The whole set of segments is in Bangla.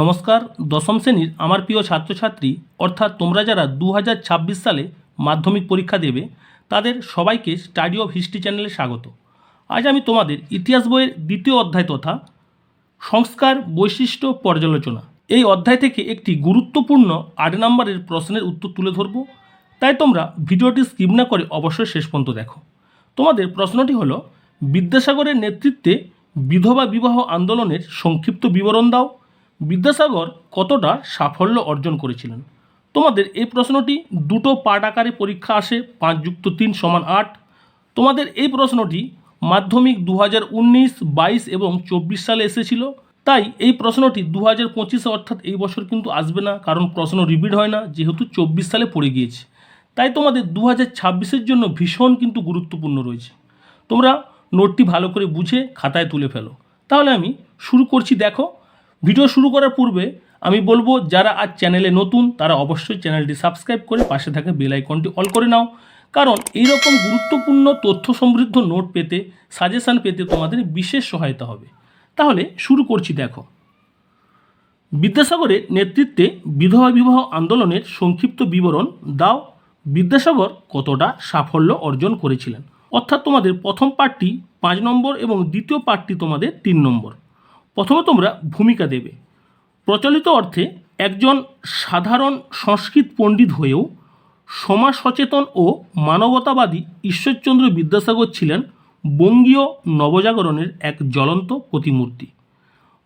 নমস্কার, দশম শ্রেণির আমার প্রিয় ছাত্রছাত্রী, অর্থাৎ তোমরা যারা দু হাজার ছাব্বিশ সালে মাধ্যমিক পরীক্ষা দেবে, তাদের সবাইকে স্টাডি অফ হিস্ট্রি চ্যানেলে স্বাগত। আজ আমি তোমাদের ইতিহাস বইয়ের দ্বিতীয় অধ্যায় তথা সংস্কার বৈশিষ্ট্য পর্যালোচনা। এই অধ্যায় থেকে একটি গুরুত্বপূর্ণ আট নম্বরের প্রশ্নের উত্তর তুলে ধরব। তাই তোমরা ভিডিওটি স্কিপ না করে অবশ্যই শেষ পর্যন্ত দেখো। তোমাদের প্রশ্নটি হলো, বিদ্যাসাগরের নেতৃত্বে বিধবা বিবাহ আন্দোলনের সংক্ষিপ্ত বিবরণ দাও। বিদ্যাসাগর কতটা সাফল্য অর্জন করেছিলেন? তোমাদের এই প্রশ্নটি দুটো পার্ট আকারে পরীক্ষা আসে, পাঁচ যুক্ত তিন সমান আট। তোমাদের এই প্রশ্নটি মাধ্যমিক দু হাজার উনিশ, বাইশ এবং চব্বিশ সালে এসেছিল। তাই এই প্রশ্নটি দু হাজার পঁচিশে অর্থাৎ এই বছর কিন্তু আসবে না, কারণ প্রশ্ন রিপিট হয় না, যেহেতু চব্বিশ সালে পড়ে গিয়েছে। তাই তোমাদের দু হাজার ছাব্বিশের জন্য ভীষণ কিন্তু গুরুত্বপূর্ণ রয়েছে। তোমরা নোটটি ভালো করে বুঝে খাতায় তুলে ফেলো। তাহলে আমি শুরু করছি, দেখো ভিডিও শুরু করার পূর্বে আমি বলব, যারা আজ চ্যানেলে নতুন, তারা অবশ্যই চ্যানেলটি সাবস্ক্রাইব করে পাশে থাকা বেল আইকনটি অল করে নাও। কারণ এই রকম গুরুত্বপূর্ণ তথ্য সমৃদ্ধ নোট পেতে, সাজেশান পেতে তোমাদের বিশেষ সহায়তা হবে। তাহলে শুরু করছি, দেখো। বিদ্যাসাগরের নেতৃত্বে বিধবা বিবাহ আন্দোলনের সংক্ষিপ্ত বিবরণ দাও। বিদ্যাসাগর কতটা সাফল্য অর্জন করেছিলেন? অর্থাৎ তোমাদের প্রথম পার্টটি পাঁচ নম্বর এবং দ্বিতীয় পার্টটি তোমাদের তিন নম্বর। প্রথমে তোমরা ভূমিকা দেবে। প্রচলিত অর্থে একজন সাধারণ সংস্কৃত পণ্ডিত হয়েও সমাজ সচেতন ও মানবতাবাদী ঈশ্বরচন্দ্র বিদ্যাসাগর ছিলেন বঙ্গীয় নবজাগরণের এক জ্বলন্ত প্রতিমূর্তি।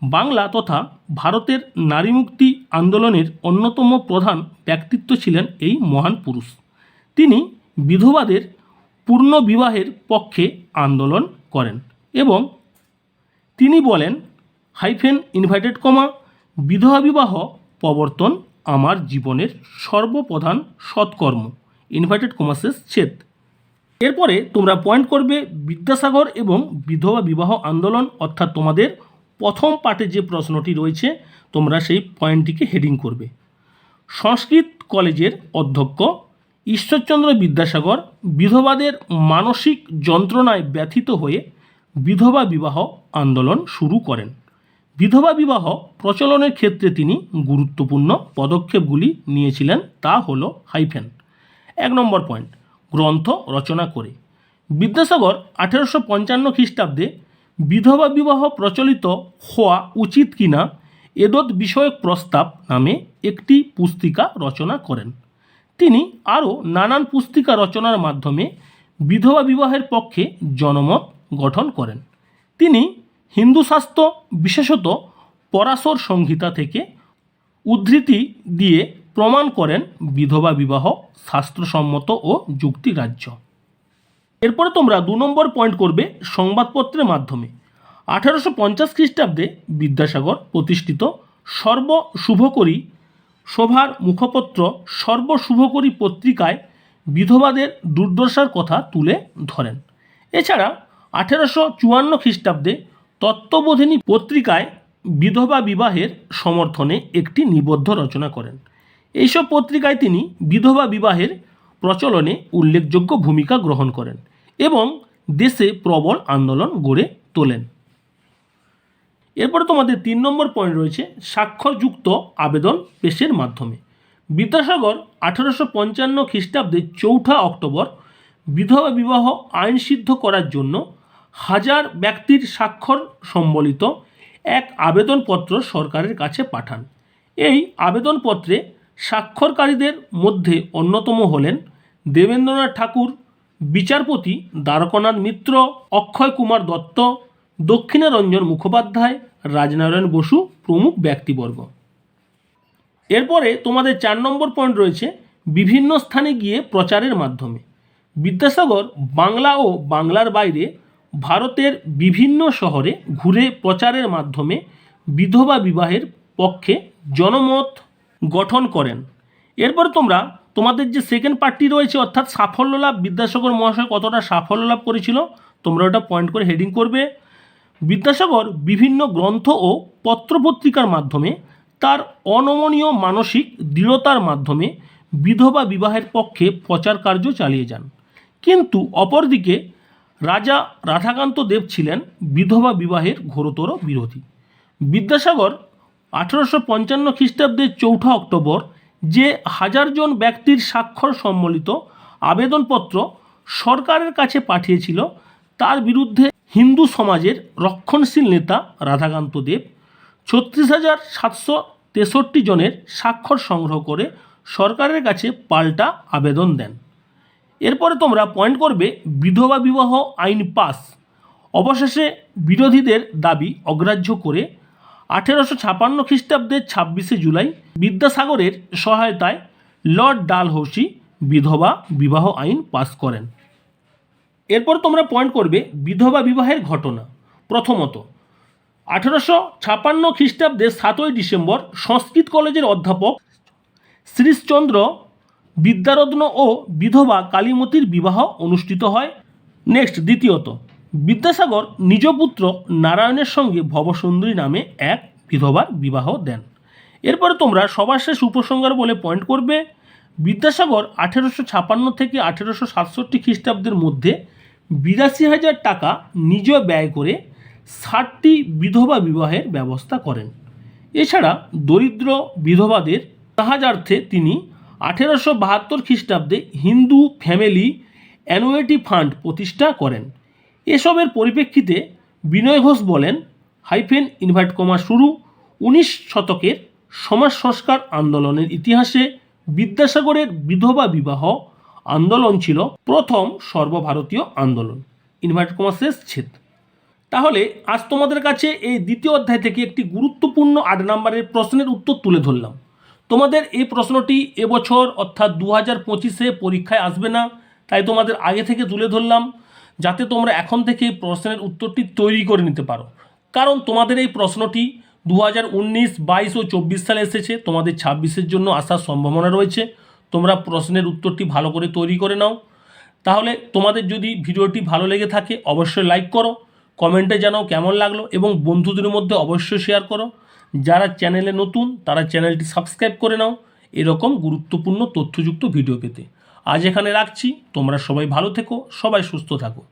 বাংলা তথা ভারতের নারী মুক্তি আন্দোলনের অন্যতম প্রধান ব্যক্তিত্ব ছিলেন এই মহান পুরুষ। তিনি বিধবাদের পূর্ণ বিবাহের পক্ষে আন্দোলন করেন এবং তিনি বলেন হাইফেন ইনভাইটেড কমা, বিধবা বিবাহ, প্রবর্তন আমার জীবনের সর্বপ্রধান সৎকর্ম। ইনভাইটেড কমাসেস ছেদ। এরপরে তোমরা পয়েন্ট করবে বিদ্যাসাগর এবং বিধবা বিবাহ আন্দোলন, অর্থাৎ তোমাদের প্রথম পার্টে যে প্রশ্নটি রয়েছে, তোমরা সেই পয়েন্টটিকে হেডিং করবে। সংস্কৃত কলেজের অধ্যক্ষ ঈশ্বরচন্দ্র বিদ্যাসাগর বিধবাদের মানসিক যন্ত্রণায় ব্যথিত হয়ে বিধবা বিবাহ আন্দোলন শুরু করেন। বিধবা বিবাহ প্রচলনের ক্ষেত্রে তিনি গুরুত্বপূর্ণ পদক্ষেপগুলি নিয়েছিলেন, তা হল হাইফেন। এক নম্বর পয়েন্ট, গ্রন্থ রচনা করে। বিদ্যাসাগর আঠেরোশো পঞ্চান্ন খ্রিস্টাব্দে বিধবা বিবাহ প্রচলিত হওয়া উচিত কিনা এদৎ বিষয়ক প্রস্তাব নামে একটি পুস্তিকা রচনা করেন। তিনি আরও নানান পুস্তিকা রচনার মাধ্যমে বিধবা বিবাহের পক্ষে জনমত গঠন করেন। তিনি হিন্দু শাস্ত্র বিশেষত পরাশর সংহিতা থেকে উদ্ধৃতি দিয়ে প্রমাণ করেন বিধবা বিবাহ, শাস্ত্রসম্মত ও যুক্তিরাজ্য। এরপরে তোমরা দু নম্বর পয়েন্ট করবে সংবাদপত্রের মাধ্যমে। আঠারোশো পঞ্চাশ খ্রিস্টাব্দে বিদ্যাসাগর প্রতিষ্ঠিত সর্ব শুভকরী সভার মুখপত্র সর্বশুভকরী পত্রিকায় বিধবাদের দুর্দশার কথা তুলে ধরেন। এছাড়া আঠেরোশো চুয়ান্ন খ্রিস্টাব্দে তত্ত্ববোধিনী পত্রিকায় বিধবা বিবাহের সমর্থনে একটি নিবদ্ধ রচনা করেন। এইসব পত্রিকায় তিনি বিধবা বিবাহের প্রচলনে উল্লেখযোগ্য ভূমিকা গ্রহণ করেন এবং দেশে প্রবল আন্দোলন গড়ে তোলেন। এরপরে তোমাদের তিন নম্বর পয়েন্ট রয়েছে, স্বাক্ষরযুক্ত আবেদন পেশের মাধ্যমে। বিদ্যাসাগর আঠারোশো পঞ্চান্ন খ্রিস্টাব্দে চৌঠা অক্টোবর বিধবা বিবাহ আইন সিদ্ধ করার জন্য হাজার ব্যক্তির স্বাক্ষর সম্বলিত এক আবেদনপত্র সরকারের কাছে পাঠান। এই আবেদনপত্রে স্বাক্ষরকারীদের মধ্যে অন্যতম হলেন দেবেন্দ্রনাথ ঠাকুর, বিচারপতি দ্বারকনাথ মিত্র, অক্ষয় কুমার দত্ত, দক্ষিণারঞ্জন মুখোপাধ্যায়, রাজনারায়ণ বসু প্রমুখ ব্যক্তিবর্গ। এরপরে তোমাদের চার নম্বর পয়েন্ট রয়েছে বিভিন্ন স্থানে গিয়ে প্রচারের মাধ্যমে। বিদ্যাসাগর বাংলা ও বাংলার বাইরে ভারতের বিভিন্ন শহরে ঘুরে প্রচারের মাধ্যমে বিধবা বিবাহের পক্ষে জনমত গঠন করেন। এরপর তোমরা তোমাদের যে সেকেন্ড পার্টটি রয়েছে, অর্থাৎ সাফল্য লাভ, বিদ্যাসাগর মহাশয় কতটা সাফল্য লাভ করেছিল, তোমরা ওটা পয়েন্ট করে হেডিং করবে। বিদ্যাসাগর বিভিন্ন গ্রন্থ ও পত্রপত্রিকার মাধ্যমে তার অনমনীয় মানসিক দৃঢ়তার মাধ্যমে বিধবা বিবাহের পক্ষে প্রচার কার্য চালিয়ে যান। কিন্তু অপরদিকে রাজা রাধাকান্ত দেব ছিলেন বিধবা বিবাহের ঘোরতর বিরোধী। বিদ্যাসাগর আঠেরোশো পঞ্চান্ন খ্রিস্টাব্দের চৌঠা অক্টোবর যে হাজার জন ব্যক্তির স্বাক্ষর সম্বলিত আবেদনপত্র সরকারের কাছে পাঠিয়েছিল, তার বিরুদ্ধে হিন্দু সমাজের রক্ষণশীল নেতা রাধাকান্ত দেব ছত্রিশ হাজার সাতশো তেষট্টি জনের স্বাক্ষর সংগ্রহ করে সরকারের কাছে পাল্টা আবেদন দেন। এরপরে তোমরা পয়েন্ট করবে বিধবা বিবাহ আইন পাস অবশেষে বিরোধীদের দাবি অগ্রাহ্য করে আঠেরোশো ছাপান্ন খ্রিস্টাব্দের ছাব্বিশে জুলাই বিদ্যাসাগরের সহায়তায় লর্ড ডালহৌসি বিধবা বিবাহ আইন পাস করেন। এরপর তোমরা পয়েন্ট করবে বিধবা বিবাহের ঘটনা। প্রথমত, আঠেরোশো ছাপান্ন খ্রিস্টাব্দের সাতই ডিসেম্বর সংস্কৃত কলেজের অধ্যাপক শ্রীশচন্দ্র বিদ্যারত্ন ও বিধবা কালীমতির বিবাহ অনুষ্ঠিত হয়। নেক্সট, দ্বিতীয়ত, বিদ্যাসাগর নিজ পুত্র নারায়ণের সঙ্গে ভবসুন্দরী নামে এক বিধবার বিবাহ দেন। এরপরে তোমরা সবার শেষ উপসংহার বলে পয়েন্ট করবে। বিদ্যাসাগর আঠেরোশো ছাপান্ন থেকে আঠেরোশো সাতষট্টি খ্রিস্টাব্দের মধ্যে বিরাশি হাজার টাকা নিজ ব্যয় করে ষাটটি বিধবা বিবাহের ব্যবস্থা করেন। এছাড়া দরিদ্র বিধবাদের সাহায্যার্থে তিনি আঠেরোশো বাহাত্তর খ্রিস্টাব্দে হিন্দু ফ্যামিলি অ্যানুয়েটি ফান্ড প্রতিষ্ঠা করেন। এসবের পরিপ্রেক্ষিতে বিনয় ঘোষ বলেন, হাইফেন ইনভার্ট কমা শুরু উনিশ শতকের সমাজ সংস্কার আন্দোলনের ইতিহাসে বিদ্যাসাগরের বিধবা বিবাহ আন্দোলন ছিল প্রথম সর্বভারতীয় আন্দোলন। ইনভার্ট কমা শেষ ছেদ। তাহলে আজ তোমাদের কাছে এই দ্বিতীয় অধ্যায় থেকে একটি গুরুত্বপূর্ণ আট নম্বরের প্রশ্নের উত্তর তুলে ধরলাম। তোমাদের এই প্রশ্নটি এবছর অর্থাৎ দু হাজার পঁচিশে পরীক্ষায় আসবে না, তাই তোমাদের আগে থেকে তুলে ধরলাম, যাতে তোমরা এখন থেকে প্রশ্নের উত্তরটি তৈরি করে নিতে পারো। কারণ তোমাদের এই প্রশ্নটি দু হাজার উনিশ, বাইশ ও চব্বিশ সালে এসেছে, তোমাদের ছাব্বিশের জন্য আসার সম্ভাবনা রয়েছে। তোমরা প্রশ্নের উত্তরটি ভালো করে তৈরি করে নাও। তাহলে তোমাদের যদি ভিডিওটি ভালো লেগে থাকে, অবশ্যই লাইক করো, কমেন্টে জানাও কেমন লাগল, এবং বন্ধুদের মধ্যে অবশ্যই শেয়ার করো। যারা চ্যানেলে নতুন, তারা চ্যানেলটি সাবস্ক্রাইব করে নাও। এরকম গুরুত্বপূর্ণ তথ্যযুক্ত ভিডিও পেতে। আজ এখানে রাখছি। তোমরা সবাই ভালো থেকো, সবাই সুস্থ থাকো।